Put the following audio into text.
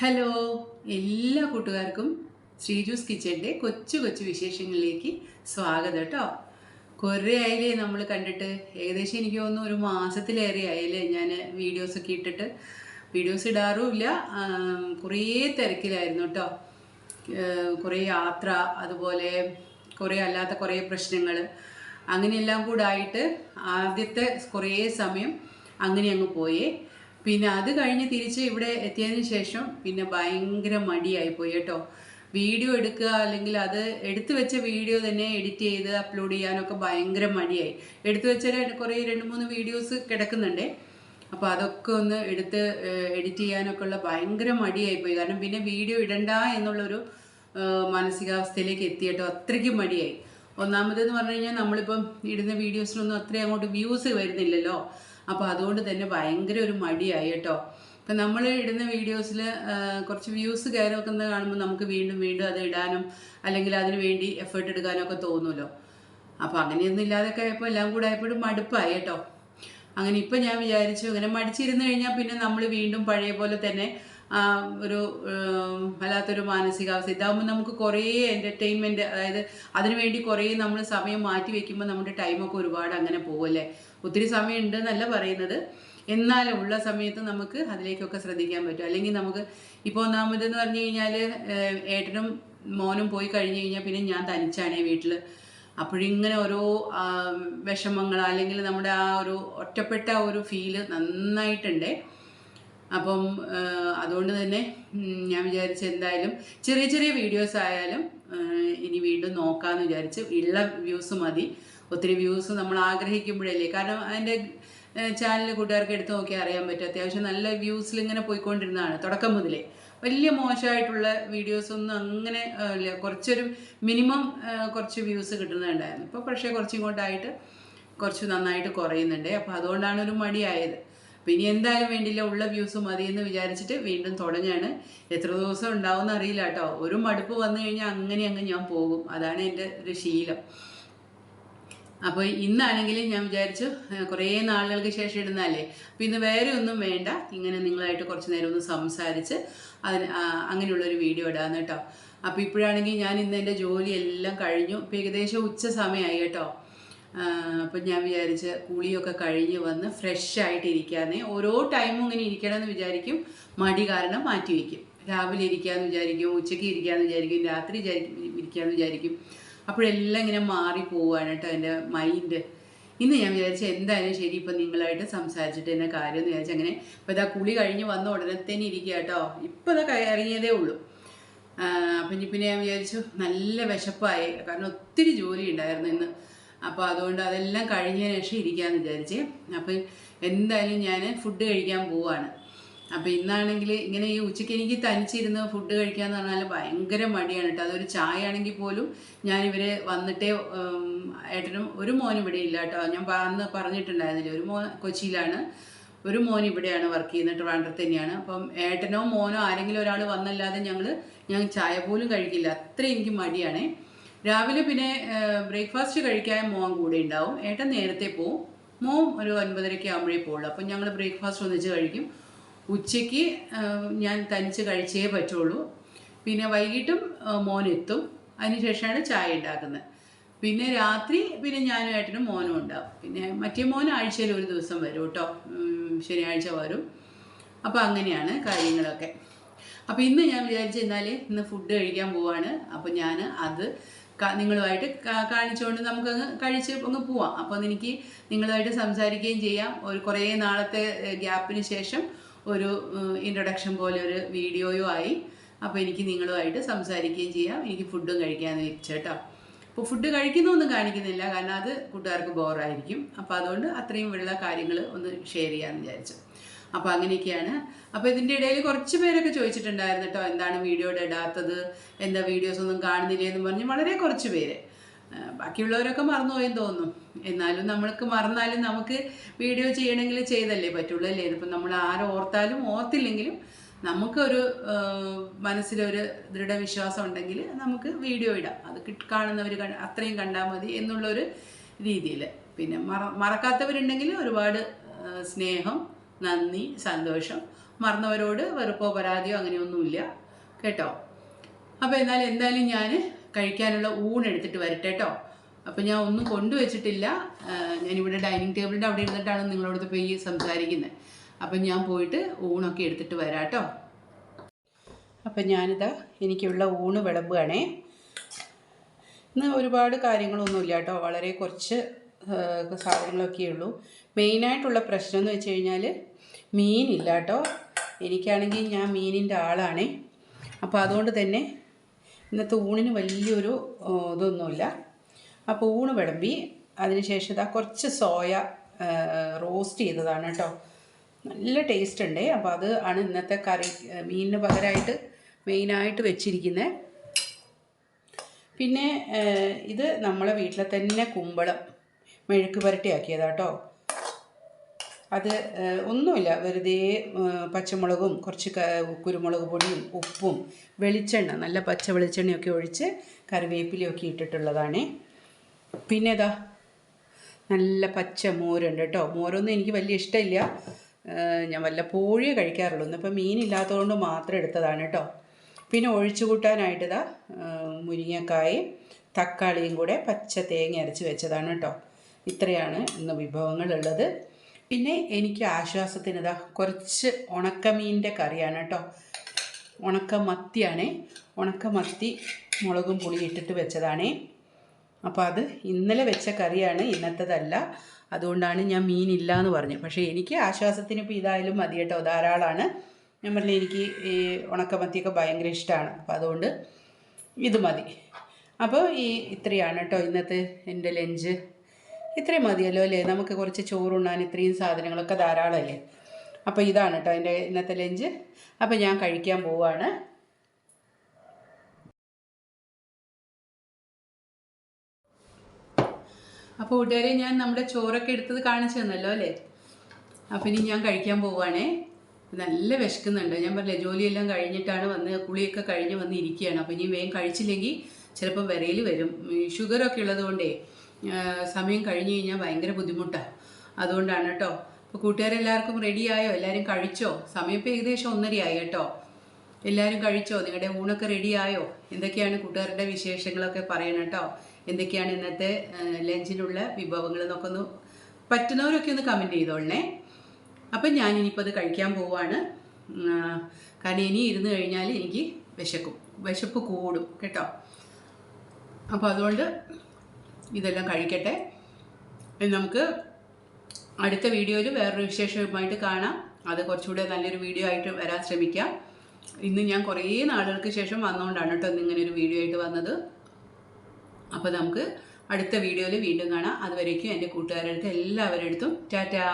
Hello എല്ലാ കൂട്ടുകാർക്കും ശ്രീജൂസ് കിച്ചന്റെ കൊച്ചു കൊച്ചു വിശേഷങ്ങളിലേക്ക് സ്വാഗതം കേട്ടോ കുറേ ആയില്ലേ നമ്മൾ കണ്ടിട്ട്? ഏകദേശം എനിക്ക് തോന്നുന്നു ഒരു മാസത്തിലേറെ ആയില്ലേ ഞാൻ വീഡിയോസൊക്കെ ഇട്ടിട്ട്. വീഡിയോസ് ഇടാറുമില്ല. കുറേ തിരക്കിലായിരുന്നു കേട്ടോ കുറേ യാത്ര അതുപോലെ കുറേ അല്ലാത്ത കുറേ പ്രശ്നങ്ങൾ അങ്ങനെയെല്ലാം കൂടായിട്ട് ആദ്യത്തെ കുറേ സമയം അങ്ങനെ അങ്ങ് പോയേ. പിന്നെ അത് കഴിഞ്ഞ് തിരിച്ച് ഇവിടെ എത്തിയതിന് ശേഷം പിന്നെ ഭയങ്കര മടിയായി പോയി കേട്ടോ. വീഡിയോ എടുക്കുക അല്ലെങ്കിൽ അത് എടുത്തു വെച്ച വീഡിയോ തന്നെ എഡിറ്റ് ചെയ്ത് അപ്ലോഡ് ചെയ്യാനൊക്കെ ഭയങ്കര മടിയായി. എടുത്തു വെച്ച കുറേ രണ്ട് മൂന്ന് വീഡിയോസ് കിടക്കുന്നുണ്ടേ. അപ്പോൾ അതൊക്കെ ഒന്ന് എടുത്ത് എഡിറ്റ് ചെയ്യാനൊക്കെ ഉള്ള ഭയങ്കര മടിയായി പോയി കാരണം പിന്നെ വീഡിയോ ഇടണ്ട എന്നുള്ളൊരു മാനസികാവസ്ഥയിലേക്ക് എത്തിയിട്ടോ അത്രയ്ക്കും മടിയായി. ഒന്നാമതെന്ന് പറഞ്ഞു കഴിഞ്ഞാൽ നമ്മളിപ്പം ഇടുന്ന വീഡിയോസിനൊന്നും അത്രയും അങ്ങോട്ട് വ്യൂസ് വരുന്നില്ലല്ലോ. അപ്പോൾ അതുകൊണ്ട് തന്നെ ഭയങ്കര ഒരു മടിയായി കേട്ടോ. ഇപ്പം നമ്മൾ ഇടുന്ന വീഡിയോസിൽ കുറച്ച് വ്യൂസ് കയറി വെക്കുന്നത് കാണുമ്പോൾ നമുക്ക് വീണ്ടും വീണ്ടും അത് ഇടാനും അല്ലെങ്കിൽ അതിന് വേണ്ടി എഫേർട്ട് എടുക്കാനും ഒക്കെ തോന്നുമല്ലോ അപ്പോൾ അങ്ങനെയൊന്നും ഇല്ലാതൊക്കെ ആയപ്പോൾ എല്ലാം കൂടെ ആയപ്പോഴും മടുപ്പായി കേട്ടോ. അങ്ങനെ ഇപ്പം ഞാൻ വിചാരിച്ചു അങ്ങനെ മടിച്ചിരുന്നു കഴിഞ്ഞാൽ പിന്നെ നമ്മൾ വീണ്ടും പഴയ പോലെ തന്നെ ഒരു വല്ലാത്തൊരു മാനസികാവസ്ഥ. ഇതാകുമ്പോൾ നമുക്ക് കുറേ എന്റർടൈൻമെന്റ് അതായത് അതിനുവേണ്ടി കുറേ നമ്മൾ സമയം മാറ്റി വെക്കുമ്പോൾ നമ്മുടെ ടൈമൊക്കെ ഒരുപാട് അങ്ങനെ പോകുമല്ലേ ഒത്തിരി സമയം ഉണ്ടെന്നല്ല പറയുന്നത്. എന്നാലും ഉള്ള സമയത്ത് നമുക്ക് അതിലേക്കൊക്കെ ശ്രദ്ധിക്കാൻ പറ്റും. അല്ലെങ്കിൽ നമുക്ക് ഇപ്പോൾ ഒന്നാമതെന്ന് പറഞ്ഞു കഴിഞ്ഞാൽ ഏട്ടനും മോനും പോയി കഴിഞ്ഞ് കഴിഞ്ഞാൽ പിന്നെ ഞാൻ തനിച്ചാണേ വീട്ടിൽ അപ്പോഴിങ്ങനെ ഓരോ വിഷമങ്ങൾ അല്ലെങ്കിൽ നമ്മുടെ ആ ഒരു ഒറ്റപ്പെട്ട ഒരു ഫീൽ നന്നായിട്ടുണ്ടേ. അപ്പം അതുകൊണ്ട് തന്നെ ഞാൻ വിചാരിച്ച് എന്തായാലും ചെറിയ ചെറിയ വീഡിയോസ് ആയാലും ഇനി വീണ്ടും നോക്കാമെന്ന് വിചാരിച്ച് ഉള്ള വ്യൂസ് മതി. ഒത്തിരി വ്യൂസ് നമ്മൾ ആഗ്രഹിക്കുമ്പോഴല്ലേ. കാരണം അതിന്റെ ചാനൽ കൂട്ടുകാർക്ക് എടുത്ത് നോക്കിയാൽ അറിയാൻ പറ്റും. അത്യാവശ്യം നല്ല വ്യൂസിൽ ഇങ്ങനെ പോയിക്കൊണ്ടിരുന്നതാണ് തുടക്കം മുതലേ. വലിയ മോശമായിട്ടുള്ള വീഡിയോസൊന്നും അങ്ങനെ ഇല്ല. കുറച്ചൊരു മിനിമം കുറച്ച് വ്യൂസ് കിട്ടുന്നുണ്ടായിരുന്നു. ഇപ്പോൾ പക്ഷേ കുറച്ചിങ്ങോട്ടായിട്ട് കുറച്ച് നന്നായിട്ട് കുറയുന്നുണ്ട്. അപ്പോൾ അതുകൊണ്ടാണ് ഒരു മടിയായത്. അപ്പോൾ ഇനി എന്തായാലും വേണ്ടിയില്ല ഉള്ള വ്യൂസ് മതി എന്ന് വിചാരിച്ചിട്ട് വീണ്ടും തുടങ്ങാണ്. എത്ര ദിവസം ഉണ്ടാവുമെന്ന് അറിയില്ല കേട്ടോ. ഒരു മടുപ്പ് വന്നു കഴിഞ്ഞാൽ അങ്ങനെ അങ്ങ് ഞാൻ പോകും. അതാണ് എന്റെ ഒരു ശീലം. അപ്പോൾ ഇന്നാണെങ്കിൽ ഞാൻ വിചാരിച്ചു കുറേ നാളുകൾക്ക് ശേഷം ഇടുന്നതല്ലേ. അപ്പോൾ ഇന്ന് വേറെ ഒന്നും വേണ്ട. ഇങ്ങനെ നിങ്ങളായിട്ട് കുറച്ച് നേരം ഒന്ന് സംസാരിച്ച് അതിന് അങ്ങനെയുള്ളൊരു വീഡിയോ ഇടാന്ന് കേട്ടോ. അപ്പോൾ ഇപ്പോഴാണെങ്കിൽ ഞാൻ ഇന്ന് എന്റെ ജോലിയെല്ലാം കഴിഞ്ഞു. ഇപ്പോൾ ഏകദേശം ഉച്ച സമയമായി കേട്ടോ. അപ്പം ഞാൻ വിചാരിച്ച് കുളിയൊക്കെ കഴിഞ്ഞ് വന്ന് ഫ്രഷ് ആയിട്ട് ഇരിക്കാന്നേ ഓരോ ടൈമും ഇങ്ങനെ ഇരിക്കണമെന്ന് വിചാരിക്കും. മടി കാരണം മാറ്റി വയ്ക്കും. രാവിലെ ഇരിക്കാമെന്ന് വിചാരിക്കും ഉച്ചയ്ക്ക് ഇരിക്കാമെന്ന് വിചാരിക്കും രാത്രി ഇരിക്കാമെന്ന് വിചാരിക്കും. അപ്പോഴെല്ലാം ഇങ്ങനെ മാറി പോവുകയാണ് കേട്ടോ എന്റെ മൈൻഡ് ഇന്ന് ഞാൻ വിചാരിച്ചു എന്തായാലും ശരി ഇപ്പം നിങ്ങളായിട്ട് സംസാരിച്ചിട്ട് എന്നെ കാര്യം എന്ന് വിചാരിച്ചു അങ്ങനെ ഇപ്പം ഇതാ കുളി കഴിഞ്ഞ് വന്ന ഉടനെ തന്നെ ഇരിക്കുക കേട്ടോ. ഇപ്പം ഇതാ ഇറങ്ങിയതേ ഉള്ളൂ. അപ്പം പിന്നെ ഞാൻ വിചാരിച്ചു നല്ല വിശപ്പായി. കാരണം ഒത്തിരി ജോലി ഉണ്ടായിരുന്നു ഇന്ന്. അപ്പോൾ അതുകൊണ്ട് അതെല്ലാം കഴിഞ്ഞതിന് ശേഷം ഇരിക്കാമെന്ന് വിചാരിച്ച്. അപ്പം എന്തായാലും ഞാൻ ഫുഡ് കഴിക്കാൻ പോവാണ്. അപ്പോൾ ഇന്നാണെങ്കിൽ ഇങ്ങനെ ഈ ഉച്ചയ്ക്ക് എനിക്ക് തനിച്ചിരുന്ന് ഫുഡ് കഴിക്കാന്ന് പറഞ്ഞാൽ ഭയങ്കര മടിയാണ് കേട്ടോ. അതൊരു ചായ ആണെങ്കിൽ പോലും ഞാനിവർ വന്നിട്ടേ ഏട്ടനും ഒരു മോനും ഇവിടെ ഇല്ല കേട്ടോ. ഞാൻ അന്ന് പറഞ്ഞിട്ടുണ്ടായിരുന്നില്ല ഒരു മോൻ കൊച്ചിയിലാണ്. ഒരു മോൻ ഇവിടെയാണ് വർക്ക് ചെയ്യുന്നത് ട്രിവാൻഡ്രത്ത് തന്നെയാണ്. അപ്പം ഏട്ടനോ മോനോ ആരെങ്കിലും ഒരാൾ വന്നല്ലാതെ ഞങ്ങൾ ഞാൻ ചായ പോലും കഴിക്കില്ല. അത്രയും എനിക്ക് മടിയാണേ. രാവിലെ പിന്നെ ബ്രേക്ക്ഫാസ്റ്റ് കഴിക്കാൻ മോൻ കൂടെ ഉണ്ടാവും. ഏട്ടൻ നേരത്തെ പോവും. മോൻ ഒരു ഒൻപതരയ്ക്ക് ആകുമ്പോഴേ പോകുള്ളൂ അപ്പം ഞങ്ങൾ ബ്രേക്ക്ഫാസ്റ്റ് ഒന്നിച്ച് കഴിക്കും. ഉച്ചയ്ക്ക് ഞാൻ തനിച്ച് കഴിച്ചേ പറ്റുള്ളൂ. പിന്നെ വൈകിട്ടും മോൻ എത്തും. അതിനുശേഷമാണ് ചായ ഉണ്ടാക്കുന്നത്. പിന്നെ രാത്രി പിന്നെ ഞാനും ഏട്ടനും മോനും ഉണ്ടാവും. പിന്നെ മറ്റേ മോൻ ആഴ്ചയിൽ ഒരു ദിവസം വരും കേട്ടോ. ശനിയാഴ്ച വരും. അപ്പോൾ അങ്ങനെയാണ് കാര്യങ്ങളൊക്കെ. അപ്പോൾ ഇന്ന് ഞാൻ വിചാരിച്ചു എന്നാൽ ഇന്ന് ഫുഡ് കഴിക്കാൻ പോവാണ്. അപ്പോൾ ഞാൻ അത് നിങ്ങളുമായിട്ട് കാണിച്ചുകൊണ്ട് നമുക്ക് അങ്ങ് കഴിച്ച് അങ്ങ് പോവാം. അപ്പോൾ എനിക്ക് നിങ്ങളുമായിട്ട് സംസാരിക്കുകയും ചെയ്യാം. ഒരു കുറേ നാളത്തെ ഗ്യാപ്പിന് ശേഷം ഒരു ഇൻട്രൊഡക്ഷൻ പോലെ ഒരു വീഡിയോയും ആയി. അപ്പോൾ എനിക്ക് നിങ്ങളുമായിട്ട് സംസാരിക്കുകയും ചെയ്യാം. എനിക്ക് ഫുഡും കഴിക്കാമെന്ന് വെച്ചു കേട്ടോ അപ്പോൾ ഫുഡ് കഴിക്കുന്നൊന്നും കാണിക്കുന്നില്ല. കാരണം അത് കൂട്ടുകാർക്ക് ബോറായിരിക്കും അപ്പോൾ അതുകൊണ്ട് അത്രയും ഉള്ള കാര്യങ്ങൾ ഒന്ന് ഷെയർ ചെയ്യാമെന്ന് വിചാരിച്ചു. അപ്പോൾ അങ്ങനെയൊക്കെയാണ്. അപ്പോൾ ഇതിന്റെ ഇടയിൽ കുറച്ച് പേരൊക്കെ ചോദിച്ചിട്ടുണ്ടായിരുന്നു കേട്ടോ എന്താണ് വീഡിയോ ഇടാത്തത് എന്താ വീഡിയോസ് ഒന്നും കാണുന്നില്ലേ എന്ന് പറഞ്ഞ് വളരെ കുറച്ച് പേര്. ബാക്കിയുള്ളവരൊക്കെ മറന്നുപോയെന്ന് തോന്നുന്നു. എന്നാലും നമ്മൾക്ക് മറന്നാലും നമുക്ക് വീഡിയോ ചെയ്യണമെങ്കിൽ ചെയ്തല്ലേ പറ്റുള്ളൂ അല്ലേ ഇതിപ്പം നമ്മൾ ആരും ഓർത്താലും ഓർത്തില്ലെങ്കിലും നമുക്കൊരു മനസ്സിലൊരു ദൃഢവിശ്വാസം ഉണ്ടെങ്കിൽ നമുക്ക് വീഡിയോ ഇടാം. അത് കാണുന്നവർ അത്രയും കണ്ടാൽ മതി എന്നുള്ളൊരു രീതിയിൽ പിന്നെ മറ മറക്കാത്തവരുണ്ടെങ്കിൽ ഒരുപാട് സ്നേഹം നന്ദി സന്തോഷം. മറന്നവരോട് വെറുപ്പോ പരാതിയോ അങ്ങനെയൊന്നുമില്ല. കേട്ടോ? അപ്പോൾ എന്നാൽ എന്തായാലും ഞാൻ കഴിക്കാനുള്ള ഊണ് എടുത്തിട്ട് വരട്ടെ കേട്ടോ അപ്പോൾ ഞാൻ ഒന്നും കൊണ്ടുവച്ചിട്ടില്ല. ഞാനിവിടെ ഡൈനിങ് ടേബിളിന്റെ അവിടെ ഇരുന്നിട്ടാണ് നിങ്ങളോട് ഈ സംസാരിക്കുന്നത് അപ്പം ഞാൻ പോയിട്ട് ഊണൊക്കെ എടുത്തിട്ട് വരാം കേട്ടോ അപ്പം ഞാനിതാ എനിക്കുള്ള ഊണ് വിളമ്പുകയാണേ. ഇന്ന് ഒരുപാട് കാര്യങ്ങളൊന്നുമില്ല കേട്ടോ വളരെ കുറച്ച് സാധനങ്ങളൊക്കെ ഉള്ളൂ. മെയിനായിട്ടുള്ള പ്രശ്നം എന്ന് വെച്ച് കഴിഞ്ഞാൽ മീനില്ല കേട്ടോ എനിക്കാണെങ്കിൽ ഞാൻ മീനിന്റെ ആളാണേ. അപ്പോൾ അതുകൊണ്ട് തന്നെ ഇന്നത്തെ ഊണിന് വലിയൊരു ഇതൊന്നുമില്ല. അപ്പോൾ ഊണ് വിളമ്പി അതിനുശേഷം ഇതാ കുറച്ച് സോയ റോസ്റ്റ് ചെയ്തതാണ് കേട്ടോ നല്ല ടേസ്റ്റ് ഉണ്ട്. അപ്പോൾ അത് ആണ് ഇന്നത്തെ കറി മീനിന് പകരമായിട്ട് മെയിനായിട്ട് വെച്ചിരിക്കുന്നത് പിന്നെ ഇത് നമ്മളെ വീട്ടിലെ തന്നെ കുമ്പളം. മെഴുക്ക് പുരട്ടിയാക്കിയതാട്ടോ. അത് ഒന്നുമില്ല. വെറുതെ പച്ചമുളകും കുറച്ച് കുരുമുളക് പൊടിയും ഉപ്പും വെളിച്ചെണ്ണ നല്ല പച്ച വെളിച്ചെണ്ണയൊക്കെ ഒഴിച്ച് കറിവേപ്പിലയൊക്കെ ഇട്ടിട്ടുള്ളതാണ്. പിന്നെ ഇതാ നല്ല പച്ച മോരുണ്ട് കേട്ടോ. മോരൊന്നും എനിക്ക് വലിയ ഇഷ്ടമില്ല. ഞാൻ വല്ലപ്പോഴേ കഴിക്കാറുള്ളൂ. ഇന്നിപ്പോൾ മീനില്ലാത്തതുകൊണ്ട് മാത്രം എടുത്തതാണ് കേട്ടോ. പിന്നെ ഒഴിച്ചു കൂട്ടാനായിട്ട് ഇതാ മുരിങ്ങക്കായും തക്കാളിയും കൂടെ പച്ച തേങ്ങ അരച്ച് വെച്ചതാണ് കേട്ടോ. ഇത്രയാണ് ഇന്ന് വിഭവങ്ങളുള്ളത്. പിന്നെ എനിക്ക് ആശ്വാസത്തിന് ഇതാ കുറച്ച് ഉണക്കമീന്റെ കറിയാണ് കേട്ടോ ഉണക്ക മത്തിയാണ് ഉണക്ക മത്തി മുളകും പുളി ഇട്ടിട്ട് വെച്ചതാണേ. അപ്പോൾ അത് ഇന്നലെ വെച്ച കറിയാണ് ഇന്നത്തതല്ല. അതുകൊണ്ടാണ് ഞാൻ മീനില്ല എന്ന് പറഞ്ഞത് പക്ഷേ എനിക്ക് ആശ്വാസത്തിന് ഇപ്പോൾ ഇതായാലും മതി കേട്ടോ. ധാരാളമാണ് ഞാൻ പറഞ്ഞു എനിക്ക് ഈ ഉണക്കമത്തിയൊക്കെ ഭയങ്കര ഇഷ്ടമാണ് അപ്പോൾ അതുകൊണ്ട് ഇത് മതി. അപ്പോൾ ഈ ഇത്രയാണ് കേട്ടോ ഇന്നത്തെ എന്റെ ലഞ്ച്. ഇത്രയും മതിയല്ലോ അല്ലേ? നമുക്ക് കുറച്ച് ചോറുണ്ണാൻ ഇത്രയും സാധനങ്ങളൊക്കെ ധാരാളമല്ലേ? അപ്പോൾ ഇതാണ് കേട്ടോ എന്റെ ഇന്നത്തെ ലഞ്ച്. അപ്പോൾ ഞാൻ കഴിക്കാൻ പോവാണ്. അപ്പോൾ കൂട്ടുകാരെ ഞാൻ നമ്മുടെ ചോറൊക്കെ എടുത്തത് കാണിച്ചു തന്നല്ലോ അല്ലേ? അപ്പോൾ ഇനി ഞാൻ കഴിക്കാൻ പോവുകയാണേ നല്ല വിശക്കുന്നുണ്ട്. ഞാൻ പറഞ്ഞില്ലേ ജോലിയെല്ലാം കഴിഞ്ഞിട്ടാണ് വന്ന് കുളിയൊക്കെ കഴിഞ്ഞ് വന്ന് ഇരിക്കുകയാണ്. അപ്പോൾ ഇനി വേഗം കഴിച്ചില്ലെങ്കിൽ ചിലപ്പോൾ വിരയിൽ വരും. ഷുഗറൊക്കെ ഉള്ളത് കൊണ്ടേ ആ, സമയം കഴിഞ്ഞു കഴിഞ്ഞാൽ ഭയങ്കര ബുദ്ധിമുട്ടാണ് അതുകൊണ്ടാണ് കേട്ടോ അപ്പോൾ കൂട്ടുകാരെല്ലാവർക്കും റെഡിയായോ എല്ലാവരും കഴിച്ചോ? സമയം ഇപ്പോൾ ഏകദേശം ഒന്നരയായി കേട്ടോ. എല്ലാവരും കഴിച്ചോ? നിങ്ങളുടെ ഊണൊക്കെ റെഡിയായോ എന്തൊക്കെയാണ് കൂട്ടുകാരുടെ വിശേഷങ്ങളൊക്കെ പറയണം കേട്ടോ എന്തൊക്കെയാണ് ഇന്നത്തെ ലഞ്ചിനുള്ള വിഭവങ്ങൾ എന്നൊക്കെ ഒന്ന് പറ്റുന്നവരൊക്കെ ഒന്ന് കമന്റ് ചെയ്തോളണേ. അപ്പം ഞാൻ ഇനിയിപ്പോൾ അത് കഴിക്കാൻ പോവാണ്. കാരണം ഇനി ഇരുന്ന് കഴിഞ്ഞാൽ എനിക്ക് വിശക്കും. വിശപ്പ് കൂടും. കേട്ടോ. അപ്പോൾ അതുകൊണ്ട് ഇതെല്ലാം കഴിക്കട്ടെ. നമുക്ക് അടുത്ത വീഡിയോയിൽ വേറൊരു വിശേഷവുമായിട്ട് കാണാം. അത് കുറച്ചുകൂടെ നല്ലൊരു വീഡിയോ ആയിട്ട് വരാൻ ശ്രമിക്കാം. ഇന്ന് ഞാൻ കുറേ നാളുകൾക്ക് ശേഷം വന്നുകൊണ്ടാണ് കേട്ടോ ഇന്ന് ഇങ്ങനെ ഒരു വീഡിയോ ആയിട്ട് വന്നത്. അപ്പോൾ നമുക്ക് അടുത്ത വീഡിയോയിൽ വീണ്ടും കാണാം. അതുവരേക്കും എന്റെ കൂട്ടുകാരുടെ എല്ലാവരുടെ അടുത്തും ടാറ്റാ.